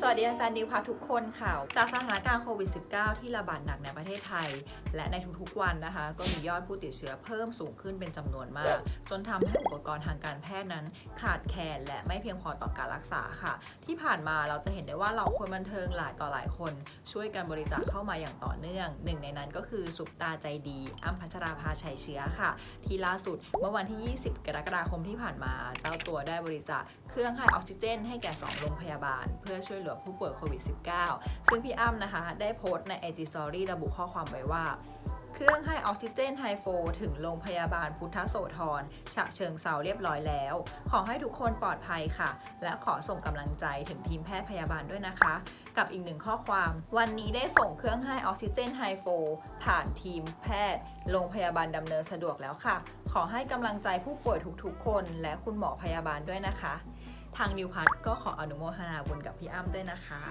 สวัสดีแฟนนิวพัททุกคนค่ะ จากสถานการณ์โควิด -19 ที่ระบาดหนักในประเทศไทย และในทุกๆวันนะคะ ก็มียอดผู้ติดเชื้อเพิ่มสูงขึ้นเป็นจำนวนมาก จนทำให้อุปกรณ์ทางการแพทย์นั้น ขาดแคลนและไม่เพียงพอต่อการรักษาค่ะ ที่ผ่านมาเราจะเห็นได้ว่าเราคนบันเทิงหลายต่อหลายคน ช่วยกันบริจาคเข้ามาอย่างต่อเนื่อง หนึ่งในนั้นก็คือสุปตาใจดีอ้ำพัชราภาชัยเชื้อค่ะ ที่ล่าสุดเมื่อวันที่ 20 กรกฎาคมที่ผ่านมา เจ้าตัวได้บริจาคเครื่องให้ออกซิเจน ให้แก่ 2 โรงพยาบาล เพื่อช่วยเหลือผู้ป่วยโควิด -19 ซึ่งพี่อ้ำนะคะ ได้โพสต์ใน IG Story ระบุข้อความไว้ว่า เครื่องให้ออกซิเจนไฮโฟถึงโรงพยาบาลพุทธโสธรฉะเชิงเซาเรียบร้อยแล้ว ขอให้ทุกคนปลอดภัยค่ะ และขอส่งกำลังใจถึงทีมแพทย์พยาบาลด้วยนะคะ กับอีกหนึ่งข้อความ วันนี้ได้ส่งเครื่องให้ออกซิเจนไฮโฟผ่านทีมแพทย์ โรงพยาบาลดำเนินสะดวกแล้วค่ะ ขอให้กำลังใจผู้ป่วยทุกๆ คนและคุณหมอพยาบาลด้วยนะคะ ทางนิวพัทก็ขออนุโมทนาบุญกับพี่อ้ำด้วยนะคะ